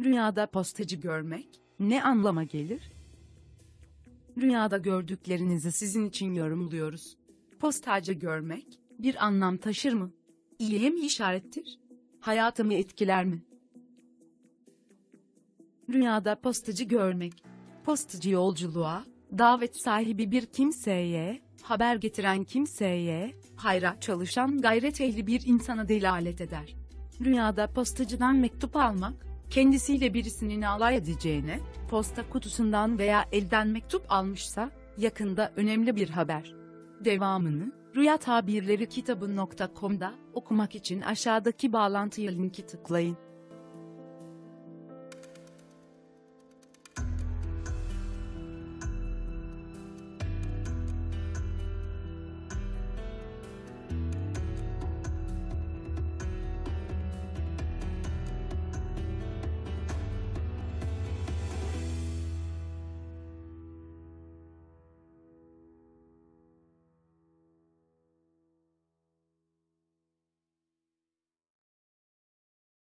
Rüyada postacı görmek ne anlama gelir? Rüyada gördüklerinizi sizin için yorumluyoruz. Postacı görmek bir anlam taşır mı? İyiye mi işarettir? Hayatımı etkiler mi? Rüyada postacı görmek. Postacı yolculuğa, davet sahibi bir kimseye, haber getiren kimseye, hayra çalışan gayret ehli bir insana delalet eder. Rüyada postacıdan mektup almak, kendisiyle birisinin alay edeceğine, posta kutusundan veya elden mektup almışsa, yakında önemli bir haber. Devamını, Rüya Tabirleri kitabı.com'da okumak için aşağıdaki bağlantıya linki tıklayın.